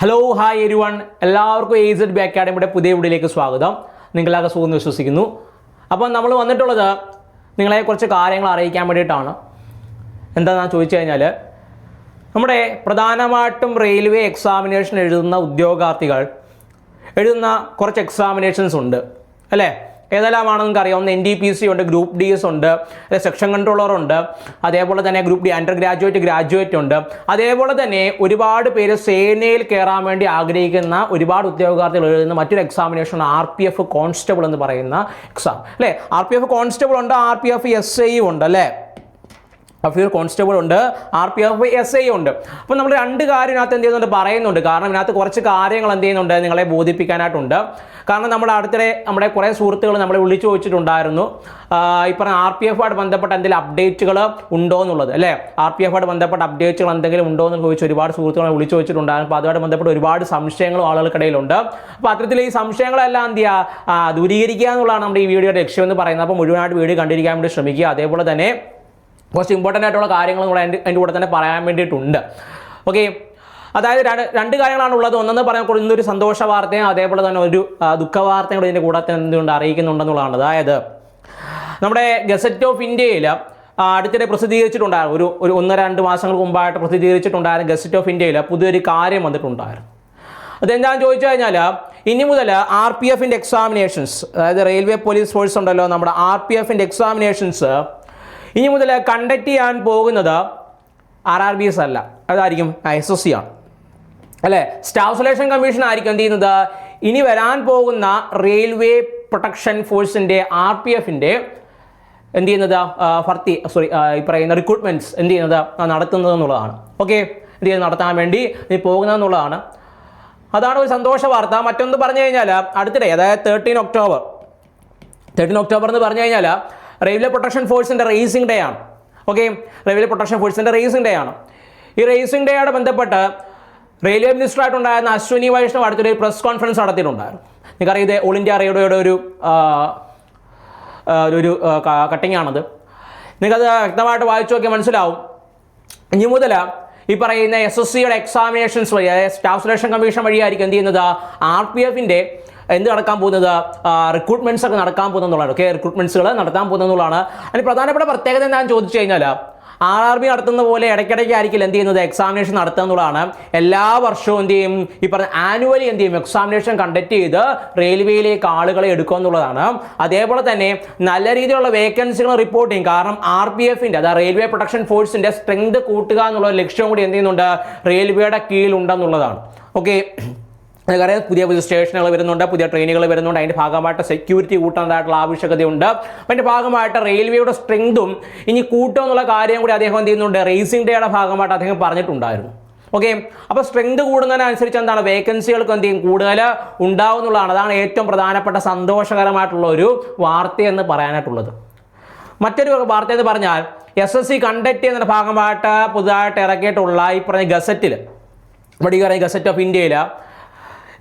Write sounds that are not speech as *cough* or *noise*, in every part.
Hello hi everyone എല്ലാവർക്കും ace Z B അക്കാഡമിയുടെ പുതിയ വീഡിയോയിലേക്ക് സ്വാഗതം. നിങ്ങളാകെ സുഖം വിശ്വസിക്കുന്നു. അപ്പോൾ നമ്മൾ വന്നിട്ടുള്ളത് നിങ്ങളെ കുറച്ച് കാര്യങ്ങൾ അറിയിക്കാൻ വേണ്ടിയിട്ടാണ്. എന്താണെന്ന് ചോദിച്ചു കഴിഞ്ഞാൽ നമ്മുടെ പ്രധാനമായിട്ടും റെയിൽവേ എക്സാമിനേഷൻ എഴുതുന്ന ഉദ്യോഗാർത്ഥികൾ എഴുതുന്ന കുറച്ച് എക്സാമിനേഷൻസ് ഉണ്ട്. അല്ലേ? ഏതെല്ലാമാണെന്ന് നിങ്ങൾക്ക് അറിയാം ഒന്ന് എൻ ഡി പി സി ഉണ്ട് ഗ്രൂപ്പ് ഡി എസ് ഉണ്ട് സെക്ഷൻ കൺട്രോളർ ഉണ്ട് അതേപോലെ തന്നെ group D under graduate graduate ഉണ്ട്. അതേപോലെ തന്നെ ഒരുപാട് പേര് സേനയിൽ കയറാൻ വേണ്ടി ആഗ്രഹിക്കുന്ന ഒരുപാട് ഉദ്യോഗാർത്ഥികൾ എഴുതുന്ന മറ്റൊരു examination R P F constable എന്ന് പറയുന്ന എക്സാം അല്ലേ? ആർ പി എഫ് കോൺസ്റ്റബിൾ ഉണ്ട് R P F S I ഉണ്ട് അല്ലേ? അഫീർ കോൺസ്റ്റബിൾ ഉണ്ട് R P F S I ഉണ്ട്. അപ്പോൾ നമ്മൾ രണ്ട് കാര്യം ഇതിനകത്ത് എന്ത് ചെയ്യുന്നുണ്ട്? പറയുന്നുണ്ട്. കാരണം ഇതിനകത്ത് കുറച്ച് കാര്യങ്ങൾ എന്ത് ചെയ്യുന്നുണ്ട്? നിങ്ങളെ ബോധിപ്പിക്കാനായിട്ടുണ്ട്. കാരണം നമ്മൾ അടുത്തിടെ നമ്മുടെ കുറേ സുഹൃത്തുക്കൾ നമ്മളെ വിളിച്ചു ചോദിച്ചിട്ടുണ്ടായിരുന്നു. ഈ പറഞ്ഞ ആർ പി എഫുമായിട്ട് ബന്ധപ്പെട്ട എന്തെങ്കിലും അപ്ഡേറ്റുകൾ ഉണ്ടോ എന്നുള്ളത് അല്ലേ? ആർ പി എഫുമായിട്ട് ബന്ധപ്പെട്ട അപ്ഡേറ്റുകൾ എന്തെങ്കിലും ഉണ്ടോ എന്ന് ചോദിച്ച് ഒരുപാട് സുഹൃത്തുക്കളെ വിളിച്ചു ചോദിച്ചിട്ടുണ്ടായിരുന്നു. അപ്പോൾ അതുമായിട്ട് ബന്ധപ്പെട്ട ഒരുപാട് സംശയങ്ങളും ആളുകൾക്കിടയിലുണ്ട്. അപ്പോൾ അത്തരത്തിൽ ഈ സംശയങ്ങളെല്ലാം എന്ത് ചെയ്യുക ദൂരീകരിക്കുക എന്നുള്ളതാണ് നമ്മുടെ ഈ വീഡിയോയുടെ ലക്ഷ്യം എന്ന് പറയുന്നത്. അപ്പോൾ മുഴുവനായിട്ട് വീഡിയോ കണ്ടിരിക്കാൻ വേണ്ടി ശ്രമിക്കുക. അതേപോലെ തന്നെ കുറച്ച് ഇമ്പോർട്ടന്റ് ആയിട്ടുള്ള കാര്യങ്ങൾ കൂടെ എന്റെ എന്റെ കൂടെ തന്നെ പറയാൻ വേണ്ടിയിട്ടുണ്ട്. ഓക്കെ അതായത് രണ്ട് കാര്യങ്ങളാണ് ഉള്ളത്. ഒന്നെന്ന് പറയാൻ ഇന്നൊരു സന്തോഷ വാർത്തയും അതേപോലെ തന്നെ ഒരു ദുഃഖ വാർത്തയും കൂടെ ഇതിന്റെ കൂടെ തന്നെ എന്തുകൊണ്ട് അറിയിക്കുന്നുണ്ടെന്നുള്ളതാണ്. അതായത് നമ്മുടെ ഗസറ്റ് ഓഫ് ഇന്ത്യയിൽ അടുത്തിടെ പ്രസിദ്ധീകരിച്ചിട്ടുണ്ടായിരുന്നു. ഒരു ഒരു ഒന്ന് രണ്ട് മാസങ്ങൾക്ക് മുമ്പായിട്ട് പ്രസിദ്ധീകരിച്ചിട്ടുണ്ടായിരുന്ന ഗസറ്റ് ഓഫ് ഇന്ത്യയിൽ പുതിയൊരു കാര്യം വന്നിട്ടുണ്ടായിരുന്നു. അതെന്താണെന്ന് ചോദിച്ചു കഴിഞ്ഞാൽ ഇനി മുതൽ ആർ പി എഫിന്റെ എക്സാമിനേഷൻസ് അതായത് റെയിൽവേ പോലീസ് ഫോഴ്സ് ഉണ്ടല്ലോ നമ്മുടെ ആർ പി എഫിന്റെ എക്സാമിനേഷൻസ് ഇനി മുതൽ കണ്ടക്ട് ചെയ്യാൻ പോകുന്നത് ആർ ആർ ബി എസ് അല്ല. അതായിരിക്കും എസ് എസ് സി ആണ്. അല്ലേ? സ്റ്റാഫ് സെലക്ഷൻ കമ്മീഷൻ ആയിരിക്കും എന്ത് ചെയ്യുന്നത്? ഇനി വരാൻ പോകുന്ന റെയിൽവേ പ്രൊട്ടക്ഷൻ ഫോഴ്സിന്റെ ആർ പി എഫിന്റെ എന്ത് ചെയ്യുന്നത്? ഭർത്തി സോറി ഈ പറയുന്ന റിക്രൂട്ട്മെന്റ്സ് എന്ത് ചെയ്യുന്നത്? നടത്തുന്നത് എന്നുള്ളതാണ്. ഓക്കെ എന്ത് ചെയ്യുന്നത്? നടത്താൻ വേണ്ടി ഇനി പോകുന്നതെന്നുള്ളതാണ് അതാണ് ഒരു സന്തോഷ വാർത്ത. മറ്റൊന്ന് പറഞ്ഞു കഴിഞ്ഞാൽ അടുത്തിടെ അതായത് തേർട്ടീൻ ഒക്ടോബർ തേർട്ടീൻ ഒക്ടോബർ എന്ന് പറഞ്ഞു കഴിഞ്ഞാൽ റെയിൽവേ പ്രൊട്ടക്ഷൻ ഫോഴ്സിന്റെ റേസിംഗ് ഡേ ആണ്. ഓക്കെ റെയിൽവേ പ്രൊട്ടക്ഷൻ ഫോഴ്സിന്റെ റേസിംഗ് ഡേ ആണ്. ഈ റേസിംഗ് ഡേയോട് ബന്ധപ്പെട്ട് റെയിൽവേ മിനിസ്റ്റർ മിനിസ്റ്ററായിട്ടുണ്ടായിരുന്ന അശ്വിനി വൈഷ്ണവ് അടുത്തൊരു പ്രസ് കോൺഫറൻസ് നടത്തിയിട്ടുണ്ടായിരുന്നു. നിങ്ങൾക്കറിയാം ഇത് ഓൾ ഇന്ത്യ റേഡിയോയുടെ ഒരു ഒരു കട്ടിംഗ് ആണത്. നിങ്ങൾക്കത് വ്യക്തമായിട്ട് വായിച്ചു നോക്കിയാൽ മനസ്സിലാവും. ഇനി മുതൽ ഈ പറയുന്ന എസ് എസ് സിയുടെ എക്സാമിനേഷൻസ് വഴി അതായത് സ്റ്റാഫ് സെലക്ഷൻ കമ്മീഷൻ വഴിയായിരിക്കും എന്ത് ചെയ്യുന്നത്? ആർ പി എഫിന്റെ എന്ത് നടക്കാൻ പോകുന്നത്? റിക്രൂട്ട്മെന്റ്സ് ഒക്കെ നടക്കാൻ പോകുന്നതാണ് ഓക്കെ റിക്രൂട്ട്മെന്റ്സുകൾ നടത്താൻ പോകുന്നതാണ് അതിന് പ്രധാനപ്പെട്ട പ്രത്യേകത എന്താണെന്ന് ചോദിച്ചു കഴിഞ്ഞാൽ ആർ ആർ ബി നടത്തുന്ന പോലെ ഇടയ്ക്കിടയ്ക്ക് ആയിരിക്കില്ല എന്ത് ചെയ്യുന്നത്? എക്സാമിനേഷൻ നടത്തുക എന്നുള്ളതാണ്. എല്ലാ വർഷവും എന്ത് ചെയ്യും? ഈ പറഞ്ഞ ആനുവലി എന്ത് ചെയ്യും? എക്സാമിനേഷൻ കണ്ടക്ട് ചെയ്ത് റെയിൽവേയിലേക്ക് ആളുകളെ എടുക്കുക എന്നുള്ളതാണ്. അതേപോലെ തന്നെ നല്ല രീതിയിലുള്ള വേക്കൻസികൾ റിപ്പോർട്ട് ചെയ്യും. കാരണം ആർ പി എഫിന്റെ അതായത് റെയിൽവേ പ്രൊട്ടക്ഷൻ ഫോഴ്സിന്റെ സ്ട്രെങ്ത് കൂട്ടുക എന്നുള്ള ലക്ഷ്യം കൂടി എന്ത് ചെയ്യുന്നുണ്ട്? റെയിൽവേയുടെ കീഴിലുണ്ടെന്നുള്ളതാണ്. ഓക്കെ നമുക്കറിയാം പുതിയ പുതിയ സ്റ്റേഷനുകൾ വരുന്നുണ്ട് പുതിയ ട്രെയിനുകൾ വരുന്നുണ്ട്. അതിന്റെ ഭാഗമായിട്ട് സെക്യൂരിറ്റി കൂട്ടാനായിട്ടുള്ള ആവശ്യകതയുണ്ട്. അപ്പം അതിന്റെ ഭാഗമായിട്ട് റെയിൽവേയുടെ സ്ട്രെങ്തും ഇനി കൂട്ടുക എന്നുള്ള കാര്യം കൂടി അദ്ദേഹം എന്ത് ചെയ്യുന്നുണ്ട്? റേസിംഗ് ഡേയുടെ ഭാഗമായിട്ട് അദ്ദേഹം പറഞ്ഞിട്ടുണ്ടായിരുന്നു. ഓക്കെ അപ്പോൾ സ്ട്രെങ്ത് കൂടുന്നതിനനുസരിച്ച് എന്താണ്? വേക്കൻസികൾക്ക് എന്ത് ചെയ്യും? കൂടുതൽ ഉണ്ടാവും എന്നുള്ളതാണ്. അതാണ് ഏറ്റവും പ്രധാനപ്പെട്ട സന്തോഷകരമായിട്ടുള്ള ഒരു വാർത്ത എന്ന് പറയാനായിട്ടുള്ളത്. മറ്റൊരു വാർത്ത എന്ന് പറഞ്ഞാൽ എസ് എസ് സി കണ്ടക്ട് ചെയ്യുന്നതിന്റെ ഭാഗമായിട്ട് പുതുതായിട്ട് ഇറക്കിയിട്ടുള്ള ഈ പറഞ്ഞ ഗസറ്റിൽ പറയുന്ന ഗസറ്റ് ഓഫ് ഇന്ത്യയിൽ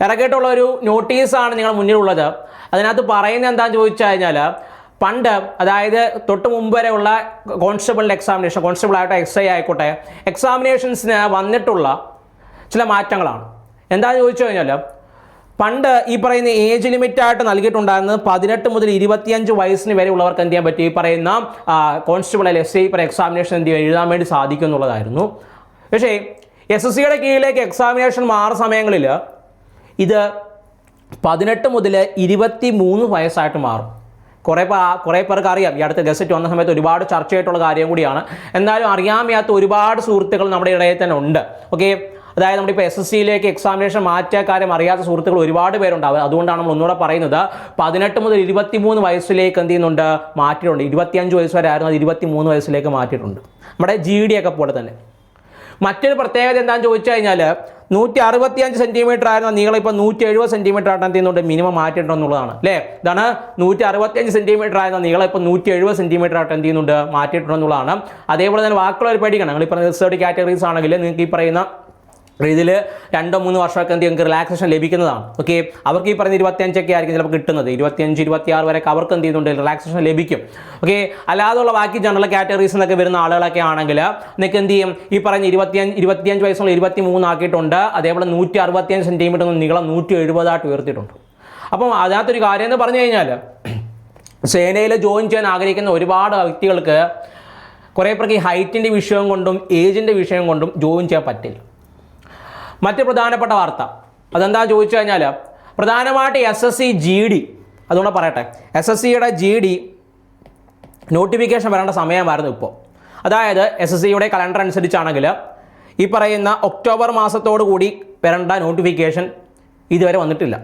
ഇറക്കിയിട്ടുള്ള ഒരു നോട്ടീസാണ് നിങ്ങൾ മുന്നിലുള്ളത്. അതിനകത്ത് പറയുന്നത് എന്താണെന്ന് ചോദിച്ചു കഴിഞ്ഞാൽ പണ്ട് അതായത് തൊട്ട് മുമ്പ് വരെയുള്ള കോൺസ്റ്റബിളിന്റെ എക്സാമിനേഷൻ കോൺസ്റ്റബിൾ ആയിട്ട് എക്സ് ഐ ആയിക്കോട്ടെ എക്സാമിനേഷൻസിന് വന്നിട്ടുള്ള ചില മാറ്റങ്ങളാണ്. എന്താണെന്ന് ചോദിച്ചു കഴിഞ്ഞാൽ പണ്ട് ഈ പറയുന്ന ഏജ് ലിമിറ്റായിട്ട് നൽകിയിട്ടുണ്ടായിരുന്നത് പതിനെട്ട് മുതൽ ഇരുപത്തിയഞ്ച് വയസ്സിന് വരെ ഉള്ളവർക്ക് എന്ത് ചെയ്യാൻ പറ്റും? ഈ പറയുന്ന കോൺസ്റ്റബിൾ അല്ലെങ്കിൽ എസ് ഐ പറയുന്ന എക്സാമിനേഷൻ എന്ത് എഴുതാൻ വേണ്ടി സാധിക്കും എന്നുള്ളതായിരുന്നു പക്ഷേ എസ് എസ് സിയുടെ കീഴിലേക്ക് എക്സാമിനേഷൻ മാറുന്ന സമയങ്ങളിൽ ഇത് പതിനെട്ട് മുതൽ ഇരുപത്തി മൂന്ന് വയസ്സായിട്ട് മാറും. കുറേ പേർ കുറേ പേർക്ക് അറിയാം. ഈ അടുത്ത ഗസറ്റ് വന്ന സമയത്ത് ഒരുപാട് ചർച്ചയായിട്ടുള്ള കാര്യം കൂടിയാണ്. എന്നാലും അറിയാൻ ഒരുപാട് സുഹൃത്തുക്കൾ നമ്മുടെ ഇടയിൽ തന്നെ ഉണ്ട്. ഓക്കെ അതായത് നമ്മളിപ്പോൾ എസ് എസ് സിയിലേക്ക് എക്സാമിനേഷൻ മാറ്റിയ കാര്യം അറിയാത്ത സുഹൃത്തുക്കൾ ഒരുപാട് പേരുണ്ടാവും. അതുകൊണ്ടാണ് നമ്മൾ ഒന്നുകൂടെ പറയുന്നത്. പതിനെട്ട് മുതൽ ഇരുപത്തി മൂന്ന് വയസ്സിലേക്ക് എന്ത് ചെയ്യുന്നുണ്ട്? മാറ്റിയിട്ടുണ്ട്. ഇരുപത്തിയഞ്ച് വയസ്സ് വരെ ആയിരുന്നു. അത് ഇരുപത്തി മൂന്ന് വയസ്സിലേക്ക് മാറ്റിയിട്ടുണ്ട്. നമ്മുടെ ജി ഡി ഒക്കെ പോലെ തന്നെ. മറ്റൊരു പ്രത്യേകത എന്താണെന്ന് ചോദിച്ചു കഴിഞ്ഞാൽ നൂറ്റി അറുപത്തിയഞ്ച് സെന്റിമീറ്റർ ആയിരുന്ന നീളം ഇപ്പോൾ നൂറ്റി എഴുപത് സെന്റിമീറ്റർ ആയിട്ട് എന്ത് ചെയ്യുന്നുണ്ട്? മിനിമം മാറ്റിയിട്ടുണ്ടെന്നുള്ളതാണ് അല്ലേ? ഇതാണ് നൂറ്റി അറുപത്തിയഞ്ച് സെന്റിമീറ്റർ ആയിരുന്ന നീളം ഇപ്പോൾ നൂറ്റി എഴുപത് സെന്റിമീറ്റർ ആയിട്ട് എന്ത് ചെയ്യുന്നുണ്ട്? മാറ്റിയിട്ടുണ്ടെന്നുള്ളതാണ് അതേപോലെ തന്നെ വാക്കുകൾ പേടിക്കണം നിങ്ങൾ ഈ റിസർച്ച് കാറ്റഗറീസ് ആണെങ്കിൽ നിങ്ങൾക്ക് ഈ പറയുന്ന ഇതിൽ രണ്ടോ മൂന്ന് വർഷമൊക്കെ എന്ത് നിങ്ങൾക്ക് റിലാക്സേഷൻ ലഭിക്കുന്നതാണ്. ഓക്കെ അവർക്ക് ഈ പറഞ്ഞ ഇരുപത്തിയഞ്ചൊക്കെ ആയിരിക്കും ചിലപ്പോൾ കിട്ടുന്നത്. ഇരുപത്തിയഞ്ച് ഇരുപത്തിയാറ് വരെയൊക്കെ അവർക്ക് എന്ത് ചെയ്യുന്നുണ്ട്? റിലാക്സേഷൻ ലഭിക്കും. ഓക്കെ അല്ലാതെയുള്ള ബാക്കി ജനറൽ കാറ്റഗറീസ് എന്നൊക്കെ വരുന്ന ആളുകളൊക്കെ ആണെങ്കിൽ നിങ്ങൾക്ക് എന്ത് ചെയ്യും? ഈ പറഞ്ഞ ഇരുപത്തിയഞ്ച് ഇരുപത്തിയഞ്ച് വയസ്സുള്ള ഇരുപത്തി മൂന്നാക്കിയിട്ടുണ്ട് അതേപോലെ നൂറ്റി അറുപത്തിയഞ്ച് സെന്റിമീറ്റർ നീളം നൂറ്റി എഴുപതായിട്ട് ഉയർത്തിയിട്ടുണ്ട്. അപ്പം അതിനകത്തൊരു കാര്യം എന്ന് പറഞ്ഞു കഴിഞ്ഞാൽ *clears throat* സേനയിൽ ജോയിൻ ചെയ്യാൻ ആഗ്രഹിക്കുന്ന ഒരുപാട് വ്യക്തികൾക്ക് കുറേ പേർക്ക് ഈ ഹൈറ്റിന്റെ വിഷയം കൊണ്ടും ഏജിന്റെ വിഷയം കൊണ്ടും ജോയിൻ ചെയ്യാൻ പറ്റില്ല. മറ്റ് പ്രധാനപ്പെട്ട വാർത്ത. അതെന്താ ചോദിച്ചു കഴിഞ്ഞാൽ പ്രധാനമായിട്ട് S S C G D അതുകൊണ്ട് പറയട്ടെ. എസ് എസ് സിയുടെ ജി ഡി നോട്ടിഫിക്കേഷൻ വരേണ്ട സമയമായിരുന്നു ഇപ്പോൾ. അതായത് എസ് എസ് സിയുടെ കലണ്ടർ അനുസരിച്ചാണെങ്കിൽ ഈ പറയുന്ന ഒക്ടോബർ മാസത്തോടു കൂടി വരേണ്ട നോട്ടിഫിക്കേഷൻ ഇതുവരെ വന്നിട്ടില്ല.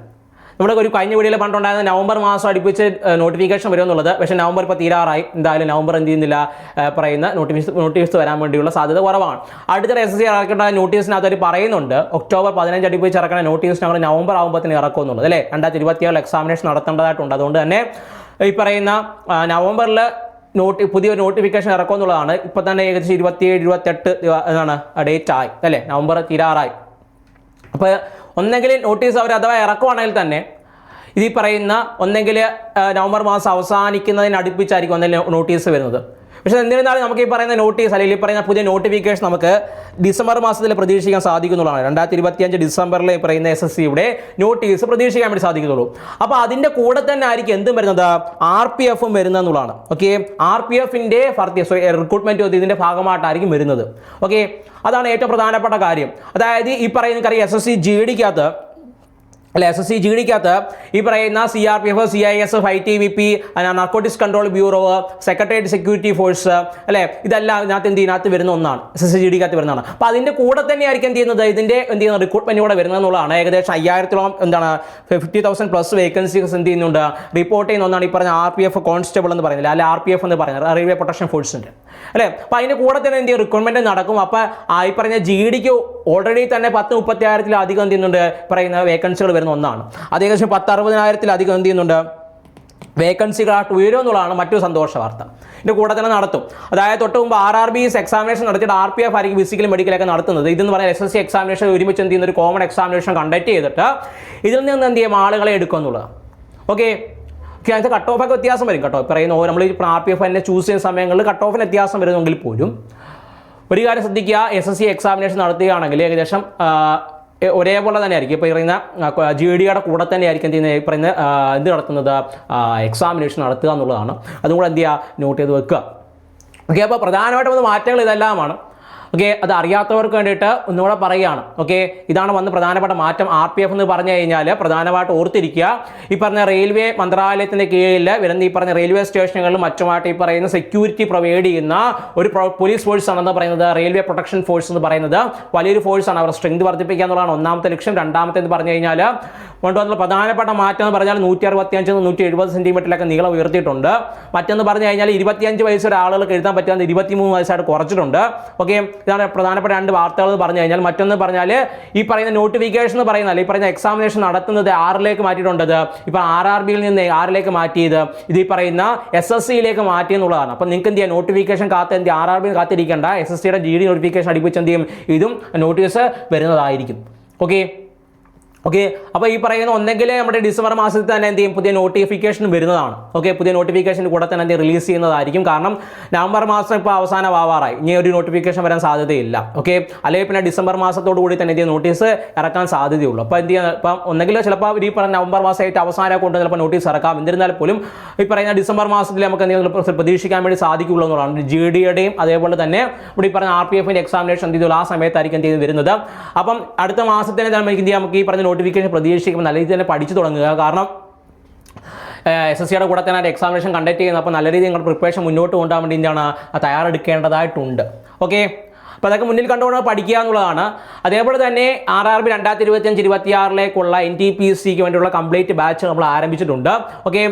നമ്മുടെ ഒരു കഴിഞ്ഞ വീഡിയോയിൽ പണ്ടുണ്ടായിരുന്ന നവംബർ മാസം അടുപ്പിച്ച് നോട്ടിഫിക്കേഷൻ വരുമെന്നുള്ളത്. പക്ഷേ നവംബർ ഇപ്പോൾ തീരാറായി. എന്തായാലും നവംബർ എന്ത് ചെയ്യുന്നില്ല പറയുന്ന നോട്ടിഫിസ് നോട്ടീസ് വരാൻ വേണ്ടിയുള്ള സാധ്യത കുറവാണ്. അടുത്ത എസ് എസ് സി ഇറക്കേണ്ട നോട്ടീസിനകത്ത് അവർ പറയുന്നുണ്ട്. ഒക്ടോബർ പതിനഞ്ച് അടുപ്പിച്ച് ഇറക്കുന്ന നോട്ടീസ് ഞങ്ങൾ നവംബർ ആകുമ്പോഴത്തേന് ഇറക്കും എന്നുള്ളത് അല്ലേ? രണ്ടായിരത്തി ഇരുപത്തിയേഴ് എക്സാമിനേഷൻ നടത്തേണ്ടതായിട്ടുണ്ട്. അതുകൊണ്ട് തന്നെ ഈ പറയുന്ന നവംബറിൽ നോട്ടി പുതിയൊരു നോട്ടിഫിക്കേഷൻ ഇറക്കും എന്നുള്ളതാണ് ഇപ്പോൾ തന്നെ ഏകദേശം ഇരുപത്തിയേഴ് ഇരുപത്തെട്ട് എന്താണ് ഡേറ്റ് ആയി അല്ലേ? നവംബർ തീരാറായി. അപ്പോൾ ഒന്നെങ്കിൽ നോട്ടീസ് അവർ അഥവാ ഇറക്കുവാണെങ്കിൽ തന്നെ ഈ പറയുന്ന ഒന്നെങ്കിൽ നവംബർ മാസം അവസാനിക്കുന്നതിന് അടുപ്പിച്ചായിരിക്കും ഒന്നെങ്കിൽ നോട്ടീസ് വരുന്നത്. പക്ഷേ എന്നിരുന്നാലും നമുക്ക് ഈ പറയുന്ന നോട്ടീസ് അല്ലെങ്കിൽ ഈ പറയുന്ന പുതിയ നോട്ടിഫിക്കേഷൻ നമുക്ക് ഡിസംബർ മാസത്തിൽ പ്രതീക്ഷിക്കാൻ സാധിക്കുന്നുള്ളതാണ്. രണ്ടായിരത്തി ഇരുപത്തിയഞ്ച് ഡിസംബറിലെ ഈ പറയുന്ന എസ് എസ് സിയുടെ നോട്ടീസ് പ്രതീക്ഷിക്കാൻ വേണ്ടി സാധിക്കുന്നുള്ളൂ. അപ്പോൾ അതിന്റെ കൂടെ തന്നെ ആയിരിക്കും എന്തും വരുന്നത്? ആർ പി എഫും വരുന്നതെന്നുള്ളതാണ് ഓക്കെ ആർ പി എഫിന്റെ സോറി റിക്രൂട്ട്മെന്റ് ഇതിന്റെ ഭാഗമായിട്ടായിരിക്കും വരുന്നത്. ഓക്കെ അതാണ് ഏറ്റവും പ്രധാനപ്പെട്ട കാര്യം. അതായത് ഈ പറയുന്ന കാര്യം എസ് എസ് സി ജി ഡിക്കകത്ത് അല്ലെ? എസ് എസ് സി ജി ഡിക്കകത്ത് ഈ പറയുന്ന C R P F C I S F I T B P narcotics control bureau secretariat security force അല്ലെ? ഇതെല്ലാം ഇതിനകത്ത് എന്ത് ഇതിനകത്ത് വരുന്ന ഒന്നാണ്. എസ് എസ് സി ജി ഡിക്കകത്ത് വരുന്നതാണ്. അപ്പോൾ അതിന്റെ കൂടെ തന്നെ ആയിരിക്കും എന്ത് ചെയ്യുന്നത്? ഇതിന്റെ എന്ത് ചെയ്യുന്ന റിക്രൂട്ട്മെന്റ് കൂടെ വരുന്നത് എന്നുള്ളതാണ്. ഏകദേശം അയ്യായിരത്തോളം എന്താണ് ഫിഫ്റ്റി തൗസൻഡ് പ്ലസ് വേക്കൻസീസ് എന്ത് ചെയ്യുന്നുണ്ട്? റിപ്പോർട്ട് ചെയ്യുന്ന ഒന്നാണ് ഈ പറഞ്ഞ ആർ പി എഫ് കോൺസ്റ്റബിൾ എന്ന് പറയുന്നത്. അല്ലെ? ആർ പി എഫ് എന്ന് പറയുന്നത്. റെയിൽവേ പ്രൊട്ടക്ഷൻ ഫോഴ്സിന്റെ അല്ലേ? അപ്പോൾ അതിന്റെ കൂടെ തന്നെ എന്ത് റിക്രൂട്ട്മെന്റ് നടക്കും. അപ്പോൾ ഈ പറഞ്ഞ ജി ഡിക്ക് ഓൾറെഡി തന്നെ പത്ത് മുപ്പത്തി ആയിരത്തിലധികം എന്ത് ചെയ്യുന്നുണ്ട്? പറയുന്ന വേക്കൻസികൾ വരുന്ന ഒന്നാണ്. അത് ഏകദേശം പത്ത് അറുപതിനായിരത്തിലധികം എന്ത് ചെയ്യുന്നുണ്ട്? വേക്കൻസികളായിട്ട് ഉയരും എന്നുള്ളതാണ് മറ്റൊരു സന്തോഷ വാർത്ത ഇതിന്റെ കൂടെ തന്നെ നടത്തും. അതായത് തൊട്ട് മുമ്പ് R R B S examination നടത്തിയിട്ട് ആർ പി എഫ് ആയിരിക്കും ഫിസിക്കൽ മെഡിക്കലൊക്കെ നടത്തുന്നത്. ഇതെന്ന് പറഞ്ഞാൽ എസ് എസ് സി എക്സാമിനേഷൻ ഒരുമിച്ച് എന്ത് ചെയ്യുന്ന ഒരു കോമൺ എക്സാമിനേഷൻ കണ്ടക്ട് ചെയ്തിട്ട് ഇതിൽ നിന്ന് എന്ത് ചെയ്യും? ആളുകളെ എടുക്കുമെന്നുള്ളത് ഓക്കെ ഓക്കെ അതിന് കട്ട് ഓഫൊക്കെ വ്യത്യാസം വരും കേട്ടോ. പറയുന്ന നമ്മൾ നമ്മൾ ആർ പി എഫ് എന്നെ ചൂസ് ചെയ്യുന്ന സമയങ്ങളിൽ കട്ട് ഓഫിന് വ്യത്യാസം വരുന്നെങ്കിൽ പോലും ഒരു കാര്യം ശ്രദ്ധിക്കുക എസ് എസ് സി എക്സാമിനേഷൻ നടത്തുകയാണെങ്കിൽ ഏകദേശം ഒരേപോലെ തന്നെ ആയിരിക്കും ഇപ്പോൾ പറയുന്ന ജി ഡിയുടെ കൂടെ തന്നെ ആയിരിക്കും എന്ത് ഈ പറയുന്ന എന്ത് നടത്തുന്നത്? എക്സാമിനേഷൻ നടത്തുക എന്നുള്ളതാണ്. അതും കൂടെ എന്ത് ചെയ്യുക? നോട്ട് ചെയ്ത് വെക്കുക. ഓക്കെ അപ്പോൾ പ്രധാനമായിട്ടും വന്ന മാറ്റങ്ങൾ ഇതെല്ലാമാണ്. ഓക്കെ അത് അറിയാത്തവർക്ക് വേണ്ടിയിട്ട് ഒന്നുകൂടെ പറയുകയാണ്. ഓക്കെ ഇതാണ് വന്ന് പ്രധാനപ്പെട്ട മാറ്റം. ആർ പി എഫ് എന്ന് പറഞ്ഞു കഴിഞ്ഞാൽ പ്രധാനമായിട്ട് ഓർത്തിരിക്കുക. ഈ പറഞ്ഞ റെയിൽവേ മന്ത്രാലയത്തിന്റെ കീഴിൽ വരുന്ന ഈ പറഞ്ഞ റെയിൽവേ സ്റ്റേഷനുകളിലും മറ്റുമായിട്ട് ഈ പറയുന്ന സെക്യൂരിറ്റി പ്രൊവൈഡ് ചെയ്യുന്ന ഒരു പോലീസ് ഫോഴ്സ് ആണെന്ന് പറയുന്നത് റെയിൽവേ പ്രൊട്ടക്ഷൻ ഫോഴ്സ് എന്ന് പറയുന്നത് വലിയൊരു ഫോഴ്സാണ് അവർ സ്ട്രെങ്ത് വർദ്ധിപ്പിക്കുക എന്നുള്ളതാണ് ഒന്നാമത്തെ ലക്ഷ്യം. രണ്ടാമത്തെ എന്ന് പറഞ്ഞു കഴിഞ്ഞാൽ കൊണ്ടുവന്ന പ്രധാനപ്പെട്ട മാറ്റം എന്ന് പറഞ്ഞാൽ നൂറ്റി അറുപത്തിയഞ്ച് നൂറ്റി എഴുപത് സെന്റിമീറ്ററിലൊക്കെ നീളം ഉയർത്തിയിട്ടുണ്ട്. മറ്റെന്ന് പറഞ്ഞു കഴിഞ്ഞാൽ ഇരുപത്തിയഞ്ച് വയസ്സ് ഒരാളുകൾക്ക് എഴുതാൻ ഇരുപത്തി ഇരുപത്തിമൂന്ന് വയസ്സായിട്ട് കുറച്ചിട്ടുണ്ട്. ഓക്കെ ഇതാണ് പ്രധാനപ്പെട്ട രണ്ട് വാർത്തകൾ പറഞ്ഞു കഴിഞ്ഞാൽ മറ്റൊന്ന് പറഞ്ഞാൽ ഈ പറയുന്ന നോട്ടിഫിക്കേഷൻ എന്ന് പറയുന്നത് ഈ പറയുന്ന എക്സാമിനേഷൻ നടത്തുന്നത് ആറിലേക്ക് മാറ്റിയിട്ടുണ്ടത് ഇപ്പോൾ ആർ ആർ ബിയിൽ നിന്ന് ആറിലേക്ക് മാറ്റിയത്. ഇത് ഈ പറയുന്ന എസ് എസ് സിയിലേക്ക് മാറ്റി എന്നുള്ളതാണ്. അപ്പം നിങ്ങൾക്ക് എന്ത് ചെയ്യാം? നോട്ടിഫിക്കേഷൻ കാത്ത് എന്ത് ആർ ആർ ബിയിൽ കാത്തിരിക്കേണ്ട. എസ് എസ് സിയുടെ ജി ഡി നോട്ടിഫിക്കേഷൻ അടിപ്പിച്ച് എന്ത് ചെയ്യും? ഇതും നോട്ടീസ് വരുന്നതായിരിക്കും. ഓക്കെ ഓക്കെ അപ്പോൾ ഈ പറയുന്ന ഒന്നെങ്കിൽ നമ്മുടെ ഡിസംബർ മാസത്തിൽ തന്നെ എന്ത് ചെയ്യും? പുതിയ നോട്ടിഫിക്കേഷൻ വരുന്നതാണ്. ഓക്കെ പുതിയ നോട്ടിഫിക്കേഷൻ കൂടെ തന്നെ എന്ത് റിലീസ് ചെയ്യുന്നതായിരിക്കും. കാരണം നവംബർ മാസം ഇപ്പോൾ അവസാനമാവാറായി. ഇനി ഒരു നോട്ടിഫിക്കേഷൻ വരാൻ സാധ്യതയില്ല. ഓക്കെ അല്ലെങ്കിൽ പിന്നെ ഡിസംബർ മാസത്തോടു കൂടി തന്നെ എന്ത് നോട്ടീസ് ഇറക്കാൻ സാധ്യതയുള്ളൂ. അപ്പോൾ എന്ത് ചെയ്യുക ഇപ്പം ഒന്നെങ്കിൽ ചിലപ്പോൾ ഈ പറഞ്ഞ നവംബർ മാസമായിട്ട് അവസാനം കൊണ്ട് ചിലപ്പോൾ നോട്ടീസ് ഇറക്കാം. എന്നിരുന്നാൽ പോലും ഈ പറയുന്ന ഡിസംബർ മാസത്തിൽ നമുക്ക് എന്തെങ്കിലും പ്രതീക്ഷിക്കാൻ വേണ്ടി സാധിക്കുള്ളൂ എന്നുള്ളതാണ്. ജി ഡിയുടെയും അതേപോലെ തന്നെ ഇവിടെ ഈ പറഞ്ഞ ആർ പി എഫിന്റെ എക്സാമിനേഷൻ എന്ത് ചെയ്തു ആ സമയത്തായിരിക്കും എന്ത് ചെയ്ത് വരുന്നത്. അപ്പം അടുത്ത മാസത്തിന് നമുക്ക് എന്ത് നമുക്ക് ഈ പറഞ്ഞ നോട്ടിഫിക്കേഷൻ പ്രതീക്ഷിക്കുമ്പോൾ നല്ല രീതിയിൽ തന്നെ പഠിച്ചു തുടങ്ങുക. കാരണം എസ് എസ് സിയുടെ കൂടെ തന്നെ എക്സാമിനേഷൻ കണ്ടക്ട് ചെയ്യുന്നത് അപ്പോൾ നല്ല രീതിയിൽ നിങ്ങൾ പ്രിപ്പറേഷൻ മുന്നോട്ട് കൊണ്ടുപോകാൻ വേണ്ടി എന്താണ് തയ്യാറെടുക്കേണ്ടതായിട്ടുണ്ട്. ഓക്കെ അപ്പോൾ അതൊക്കെ മുന്നിൽ കണ്ടുകൊണ്ട് പഠിക്കുക എന്നുള്ളതാണ്. അതേപോലെ തന്നെ ആർ ആർ ബി രണ്ടായിരത്തി ഇരുപത്തിയഞ്ച് ഇരുപത്തിയാറിലേക്കുള്ള എൻ ടി പി സിക്ക് വേണ്ടിയുള്ള കംപ്ലീറ്റ് ബാച്ച് നമ്മൾ ആരംഭിച്ചിട്ടുണ്ട്. ഓക്കെ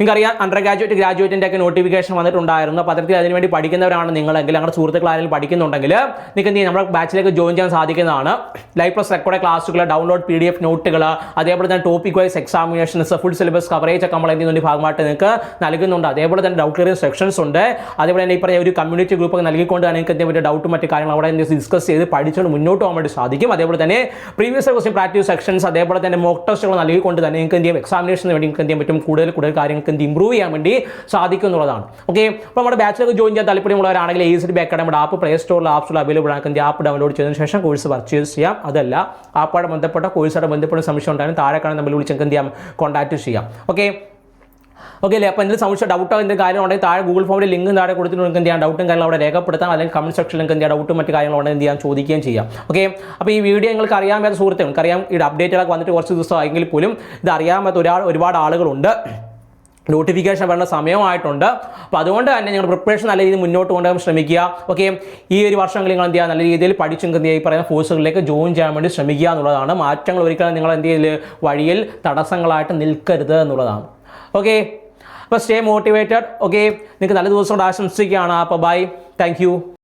നിങ്ങൾക്കറിയാം അണ്ടർ ഗ്രാജുവേറ്റ് ഗ്രാജുവേറ്റിന്റെ ഒക്കെ നോട്ടിഫിക്കേഷൻ വന്നിട്ടുണ്ടായിരുന്നു. അപ്പോൾ അത്തരത്തിൽ അതിനുവേണ്ടി പഠിക്കുന്നവരാണ് നിങ്ങളെങ്കിൽ ഞങ്ങളുടെ സുഹൃത്തുക്കൾ ആരെങ്കിലും പഠിക്കുന്നുണ്ടെങ്കിൽ നിങ്ങൾക്ക് എന്ത് നമ്മുടെ ബാച്ചിലേക്ക് ജോയിൻ ചെയ്യാൻ സാധിക്കുന്നതാണ്. ലൈവ് പ്ലസ് റെക്കോർഡ് ക്ലാസ്സുകൾ ഡൗൺലോഡ് പി ഡി എഫ് നോട്ടുകൾ അതേപോലെ തന്നെ topic wise examinations full syllabus coverage ഒക്കെ നമ്മൾ എന്ത് ചെയ്യുന്നുണ്ട് ഭാഗമായിട്ട് നിങ്ങൾക്ക് നൽകുന്നുണ്ട്. അതേപോലെ തന്നെ ഡൗട്ട് ക്ലിയർ സെക്ഷൻസ് ഉണ്ട്. അതേപോലെ തന്നെ ഈ പറഞ്ഞ ഒരു കമ്മ്യൂണിറ്റി ഗ്രൂപ്പ് ഒക്കെ നൽകിക്കൊണ്ട് നിങ്ങൾക്ക് എന്തെങ്കിലും ഡൗട്ടും മറ്റു കാര്യങ്ങൾ അവിടെ ഡിസ്കസ് ചെയ്ത് പഠിച്ചുകൊണ്ട് മുന്നോട്ട് പോകാൻ വേണ്ടി സാധിക്കും. അതേപോലെ തന്നെ പ്രീവിയസ് ക്വസ്റ്റ്യൻ പ്രാക്ടീസ് സെക്ഷൻസ് അതേപോലെ തന്നെ മോക്ക് ടെസ്റ്റുകൾ നൽകിക്കൊണ്ട് തന്നെ നിങ്ങൾക്ക് എന്ത് ചെയ്യും എക്സാമിനേഷന് വേണ്ടി നിങ്ങൾക്ക് എന്ത് ചെയ്യാൻ പറ്റും. കൂടുതൽ കൂടുതൽ കാര്യങ്ങൾക്ക് എന്ത് ഇമ്പ്രൂവ് ചെയ്യാൻ വേണ്ടി സാധിക്കും എന്നുള്ളതാണ്. ഓക്കെ അപ്പോൾ നമ്മുടെ ബാച്ചിലൊക്കെ ജോയിൻ ചെയ്യാൻ താല്പര്യമുള്ളവരാണെങ്കിൽ എ സി ബി അക്കാഡമിയുടെ ആപ്പ് പ്ലേ സ്റ്റോറിൽ ആപ്സിൽ അവൈലബിൾ ആണ്. എന്ത് ആപ്പ് ഡൗൺലോഡ് ചെയ്തതിനു ശേഷം കോഴ്സ് പർച്ചേസ് ചെയ്യാം. അതല്ല ആപ്പുമായിട്ട് ബന്ധപ്പെട്ട കോഴ്സായിട്ട് ബന്ധപ്പെട്ട സംശയം ഉണ്ടായാലും താഴെ കാണാൻ നമ്മൾ വിളിച്ച് എന്ത് ചെയ്യാം? കോൺടാക്ട് ചെയ്യാം. ഓക്കെ ഓക്കെ അല്ലേ? അപ്പോൾ എന്തെങ്കിലും സംശയം ഡൗട്ടോ എന്തെങ്കിലും കാര്യം ഉണ്ടെങ്കിൽ താഴെ ഗൂഗിൾ ഫോമിൽ ലിങ്ക് താഴെ കൊടുത്തിട്ട് നിങ്ങൾക്ക് എന്ത് ചെയ്യാം ഡൗട്ടും കാര്യങ്ങളും അവിടെ രേഖപ്പെടുത്താം. അല്ലെങ്കിൽ കമന്റ് സെക്ഷനിൽ നിങ്ങൾക്ക് എന്ത് ചെയ്യാം? ഡൗട്ടും മറ്റു കാര്യങ്ങളുണ്ടെങ്കിൽ എന്ത് ചെയ്യാം? ചോദിക്കുകയും ചെയ്യാം. ഓക്കെ അപ്പോൾ ഈ വീഡിയോ നിങ്ങൾക്ക് അറിയാൻ പറ്റാത്ത സുഹൃത്തുക്കൾ അറിയാം ഈ അപ്ഡേറ്റുകളൊക്കെ വന്നിട്ട് കുറച്ച് ദിവസമായെങ്കിൽ പോലും ഇത് അറിയാൻ ഒരുപാട് ഒരുപാട് ആളുകളുണ്ട്. നോട്ടിഫിക്കേഷൻ വരേണ്ട സമയമായിട്ടുണ്ട്. അപ്പോൾ അതുകൊണ്ട് തന്നെ നിങ്ങൾ പ്രിപ്പറേഷൻ നല്ല രീതിയിൽ മുന്നോട്ട് കൊണ്ടുപോകാൻ ശ്രമിക്കുക. ഓക്കെ ഈ ഒരു വർഷങ്ങളിൽ നിങ്ങൾ എന്ത് ചെയ്യുക? നല്ല രീതിയിൽ പഠിച്ചു ഈ പറയുന്ന ഫോഴ്സുകളിലേക്ക് ജോയിൻ ചെയ്യാൻ വേണ്ടി ശ്രമിക്കുക എന്നുള്ളതാണ്. മാറ്റങ്ങൾ ഒരിക്കലും നിങ്ങൾ എന്ത് ചെയ്യൽ വഴിയിൽ തടസ്സങ്ങളായിട്ട് നിൽക്കരുത് എന്നുള്ളതാണ്. ഓക്കെ അപ്പോൾ സ്റ്റേ മോട്ടിവേറ്റഡ് ഓക്കെ നിങ്ങൾക്ക് നല്ല ദിവസം കൊണ്ട് ആശംസിക്കുകയാണ്. അപ്പോൾ ബൈ താങ്ക്